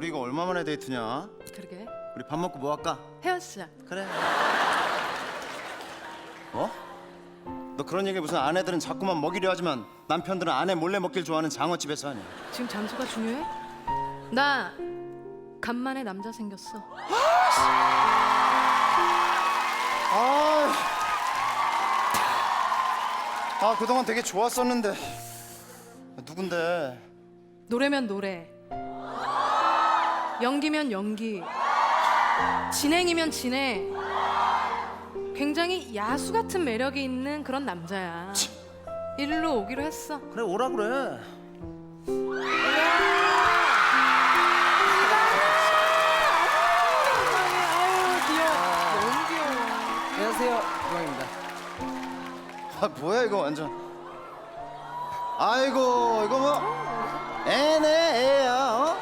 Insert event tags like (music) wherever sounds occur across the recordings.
우리 이거 얼마 만에 데이트냐? 그러게 우리 밥 먹고 뭐 할까? 헤어지자 그래. 어? 너 그런 얘기 무슨 아내들은 자꾸만 먹이려 하지만 남편들은 아내 몰래 먹길 좋아하는 장어집에서 하냐? 지금 장소가 중요해? 나 간만에 남자 생겼어 아, 아 그동안 되게 좋았었는데 누군데? 노래면 노래 연기면 연기 진행이면 진행 굉장히 야수 같은 매력이 있는 그런 남자야 일로 오기로 했어 그래 오라 그래. 아유 귀여워 너무 귀여워 안녕하세요 이광입니다 아 뭐야 이거 완전. 아이고 이거 뭐 애네 애야. 어?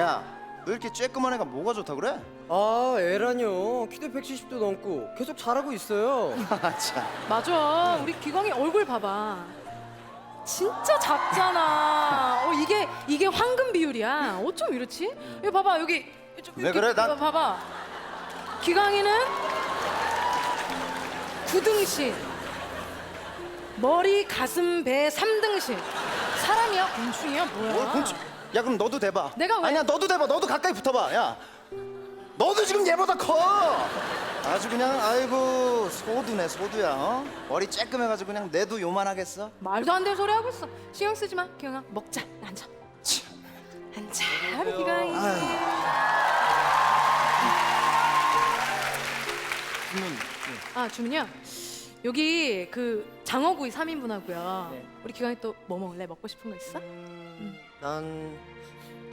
야, 너 이렇게 쬐끄만 애가 뭐가 좋다 그래? 아 애라뇨. 키도 170도 넘고 계속 잘하고 있어요. (laughs) 아 참. 맞아. 우리 기광이 얼굴 봐봐. 진짜 작잖아. 어 이게 이게 황금 비율이야. 어쩜 이렇지? 여기 봐봐 여기. 좀 왜 이렇게 그래? 난- 봐봐, 봐봐. 기광이는 구등신. 머리 가슴 배 삼등신. 사람이야? 곤충이야? 뭐야? 뭘 곤충? 야 그럼 너도 대봐. 내가 왜? 아니야 너도 대봐. 너도 가까이 붙어봐. 야, 너도 지금 얘보다 커. 아주 그냥 아이고 소두네 소두야. 어? 머리 쬐끔해가지고 그냥 내도 요만하겠어. 말도 안 되는 소리 하고 있어 신경 쓰지 마 기광아 먹자 앉아 참. 앉아 우리 기광이 주문. 아 주문이요? 여기 그 장어구이 3인분 하고요. 네. 우리 기광이 또 뭐 먹을래? 먹고 싶은 거 있어? 난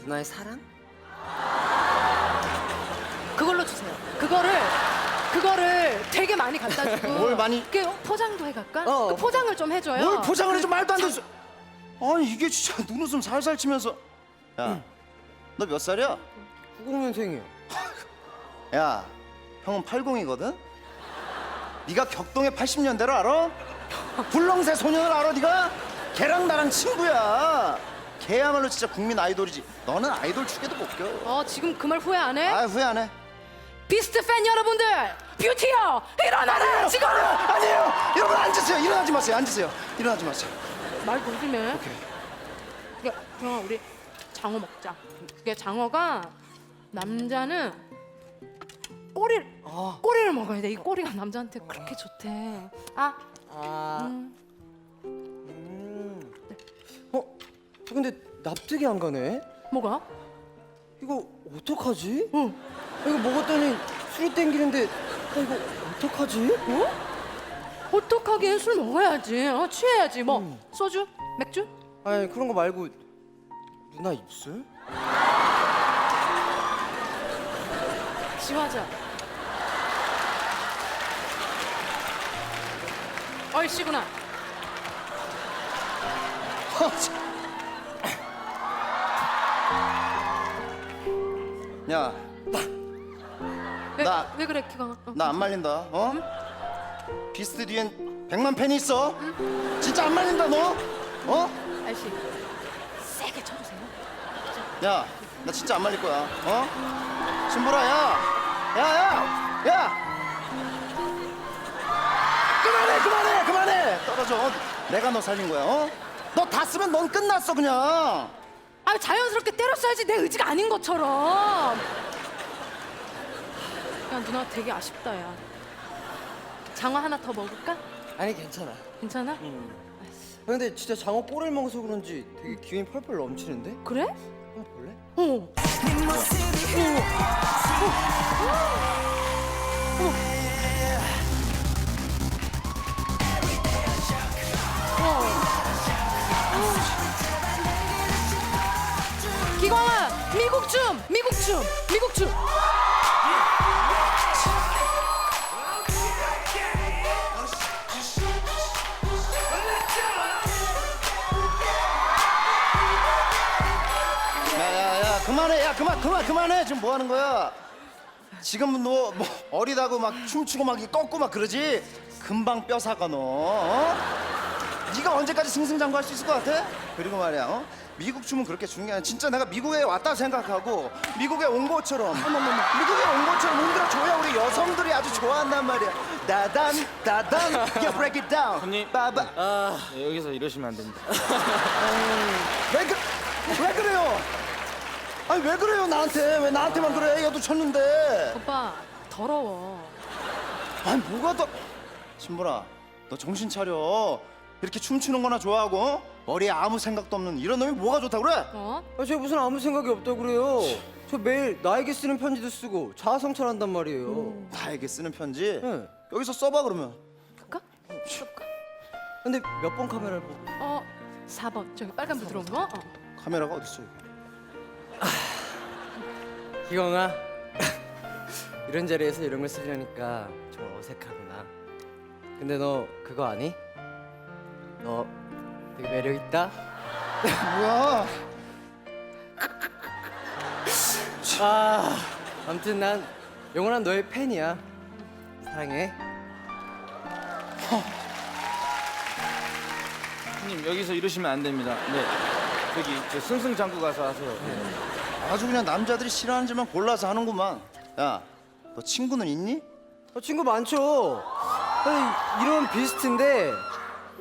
누나의 사랑? 그걸로 주세요. 그거를 그거를 되게 많이 갖다 주고 뭘 많이- 그 포장도 해갈까? 어. 그 포장을 좀 해줘요. 뭘 포장을 해줘 말도 안 되지. 아니 이게 진짜 눈웃음 살살 치면서. 야, 너 몇 살이야? 90년생이요 (laughs) 야, 형은 80이거든. 네가 격동의 80년대를 알아? 불렁새 소년을 알아 네가? 걔랑 나랑 친구야. 걔야말로 진짜 국민 아이돌이지. 너는 아이돌 축에도 못 껴. 어 지금 그 말 후회 안 해? 아 후회 안 해. 비스트 팬 여러분들 뷰티요 일어나라 지금 아니에요. 여러분 앉으세요. 일어나지 마세요. 앉으세요. 일어나지 마세요. 말 조심해. 오케이. 야, 기광아 우리 장어 먹자. 그게 장어가 남자는 꼬리를 아, 꼬리를 먹어야 돼. 이 꼬리가 남자한테 그렇게 좋대. 아, 아 음. 음. 저 근데 납득이 안 가네 뭐가? 이거 어떡하지? 응. 이거 먹었더니 술이 땡기는데 아, 이거 어떡하지? 어? 어떡하긴 술 먹어야지. 어, 취해야지. 뭐 소주, 맥주? 아니 그런 거 말고 누나 입술? 지화자. 얼씨구나. (laughs) 야, 왜, 나- 왜 그래 기광아? 어. 나 안 말린다. 어? 비스트 뒤엔 100만 팬이 있어. 진짜 안 말린다 너. 어? 알씨. 세게 쳐주세요. 야, 나 진짜 안 말릴 거야. 어? 신보라, 야, 야, 야, 야. 그만해, 그만해, 그만해. 떨어져. 어? 내가 너 살린 거야. 어? 너 다 쓰면 넌 끝났어 그냥. 아 자연스럽게 때렸어야지 내 의지가 아닌 것처럼. 야 누나 되게 아쉽다 야. 장어 하나 더 먹을까? 아니 괜찮아 괜찮아? 아, 근데 진짜 장어 꼬리를 먹어서 그런지 되게 기운이 펄펄 넘치는데? 그래? 한번 볼래? 어. 기광아 미국 춤 미국 춤 미국 춤. 그만해. 야 그만 그만 그만해. 지금 뭐 하는 거야? 지금 너뭐 어리다고 막 춤추고 막 꺾고 막 그러지? 금방 뼈 사가 너. 어? 네가 언제까지 승승장구할 수 있을 것 같아? 그리고 말이야, 어? 미국 춤은 그렇게 아니라 진짜 내가 미국에 왔다 생각하고 미국에 온 것처럼 미국에 온 것처럼 흔들어줘야 우리 여성들이 아주 좋아한단 말이야. 다단 다단, (laughs) yeah, break it down. 손님. 빠바. 네, 여기서 이러시면 안 됩니다. 왜, 그, 왜 그래요? 아니 왜 그래요 나한테? 왜 나한테만 그래? 얘도 쳤는데. 오빠 더러워. 아니 뭐가 더 신보라 너 정신 차려 이렇게 춤추는 거나 좋아하고 어? 머리에 아무 생각도 없는 이런 놈이 뭐가 좋다 그래? 어? 아, 저 무슨 아무 생각이 없다고 그래요. 저 매일 나에게 쓰는 편지도 쓰고 자아 성찰한단 말이에요. 나에게 쓰는 편지 네. 여기서 써봐 그러면 볼까? 볼까? 근데 몇 번 카메라를 보고? 어 4번 저기 빨간 불 들어온 거. 어. 카메라가 어딨어 이게 기광아 (laughs) 이런 자리에서 이런 걸 쓰려니까 좀 어색하구나 근데 너 그거 아니? 너 되게 매력 있다? 뭐야 (laughs) 아 아무튼 난 영원한 너의 팬이야 사랑해 손님 여기서 이러시면 안 됩니다. 네. 저기 저 승승장구 가서 하세요. 아주 그냥 남자들이 싫어하는 짓만 골라서 하는구만 야 너 친구는 있니? 어, 친구 많죠 아니, 이런 비스트인데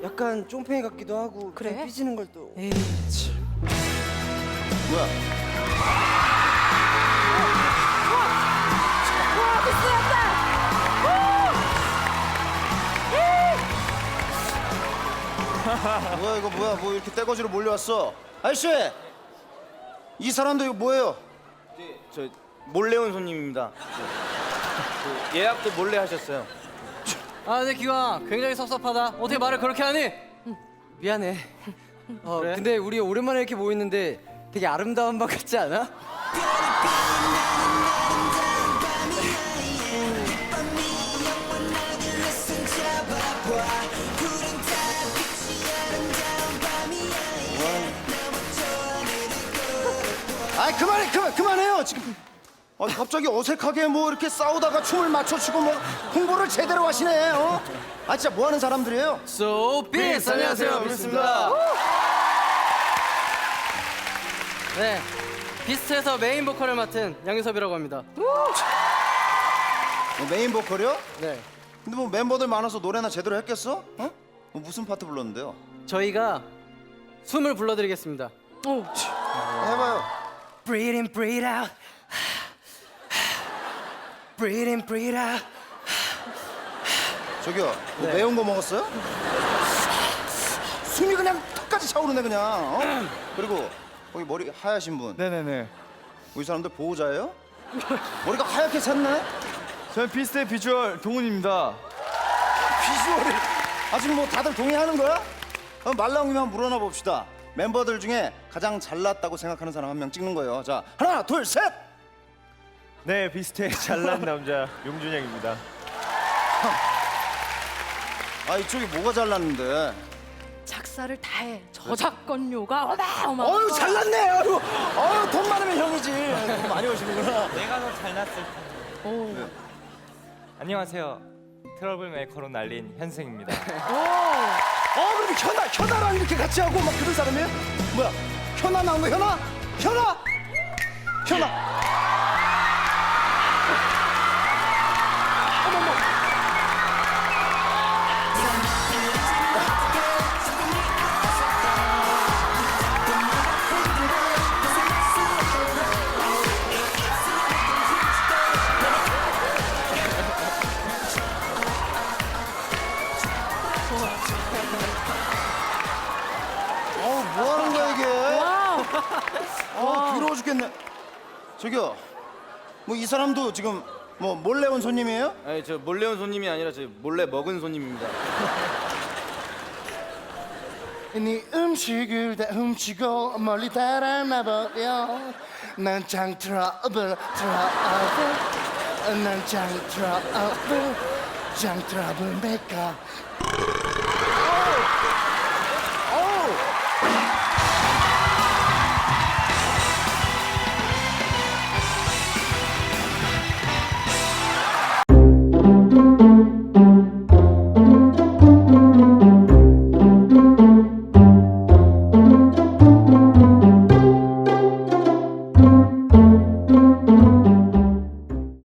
약간 쫑팽이 같기도 하고 그래? 그냥 삐지는 걸 또 에이. 뭐야 와 비스였다. 뭐야 이거 뭐야 뭐 이렇게 떼거지로 몰려왔어 아저씨 이 사람도 이거 뭐예요? 네, 저 몰래 온 손님입니다. 네. 그 예약도 몰래 하셨어요. 아, 근데 기광 굉장히 섭섭하다. 어떻게 말을 그렇게 하니? 미안해. 어, 그래? 근데 우리 오랜만에 이렇게 모였는데 되게 아름다운 밤 같지 않아? 아이 그만해 그만 그만해요 지금 아 갑자기 어색하게 뭐 이렇게 싸우다가 춤을 맞춰추고 뭐 홍보를 제대로 하시네 어? 아 진짜 뭐 하는 사람들이에요? So 비스, 안녕하세요, 비스입니다. 네, 비스트에서 메인 보컬을 맡은 양유섭이라고 합니다. 뭐 메인 보컬이요? 네, 근데 뭐 멤버들 많아서 노래나 제대로 했겠어? 어? 뭐 무슨 파트 불렀는데요? 저희가 숨을 불러드리겠습니다. 오. 해봐요 Breathe in, breathe out. Breathe in, breathe out. 저기요 뭐 네. 매운 거 먹었어요? 숨이 그냥 턱까지 차오르네 그냥 어? 그리고 거기 머리 하얗신 분 네네네. 우리 사람들 보호자예요? 머리가 하얗게 샜네? 저는 비스트의 비주얼 동훈입니다. 비주얼이 아직 뭐 다들 동의하는 거야? 그럼 말 나온 김에 한번 물어나 봅시다. 멤버들 중에 가장 잘났다고 생각하는 사람 한 명 찍는 거예요. 자, 하나, 둘, 셋. 네, 비스트의 (laughs) 잘난 남자 용준영입니다. 아 이쪽이 뭐가 잘났는데? 작사를 다 해. 저작권료가 어마어마. 어유 잘났네. 어유, 어유 돈 많으면 형이지. 돈 많이 오시는구나. 내가 더 잘났을 텐데. 오. 안녕하세요. 트러블 메이커로 날린 현승입니다. 어, 그럼 현아, 현아랑 이렇게 같이 하고 막 그런 사람이에요? 뭐야? 현아 나온 거 현아? 현아? 현아. 아, 더러워 죽겠네. 저기요. 뭐 이 사람도 지금 뭐 몰래 온 손님이에요? 아니 저 몰래 온 손님이 아니라 저 몰래 먹은 손님입니다. 네 음식을 다 훔치고 멀리 달아나 버려 난장 트러블 트러블 난장 트러블 장 트러블 메이커